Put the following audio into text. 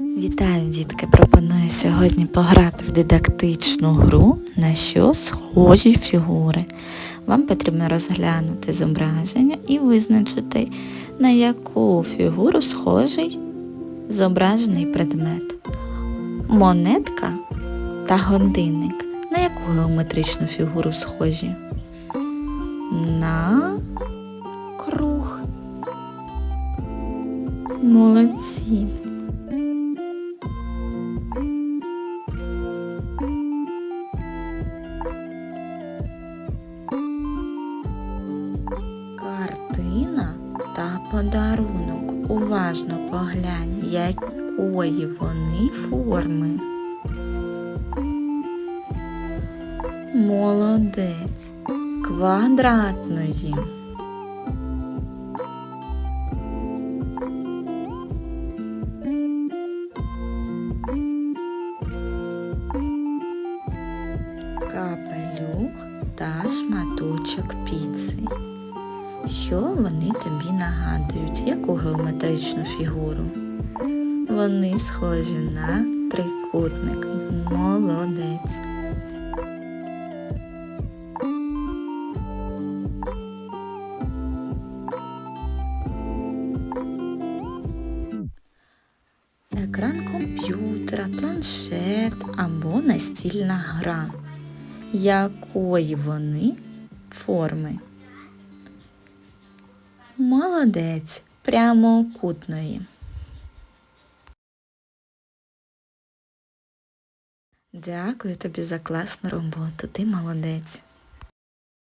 Вітаю, дітки! Пропоную сьогодні пограти в дидактичну гру, на що схожі фігури. Вам потрібно розглянути зображення і визначити, на яку фігуру схожий зображений предмет. Монетка та годинник. На яку геометричну фігуру схожі? На круг. Молодці. Подарунок. Уважно поглянь, якої вони форми. Молодець. Квадратної. Капелюх та шматочок піци. Що вони тобі нагадують? Яку геометричну фігуру? Вони схожі на трикутник. Молодець. Екран комп'ютера, планшет або настільна гра. Якої вони форми? Молодець, прямокутної. Дякую тобі за класну роботу. Ти молодець.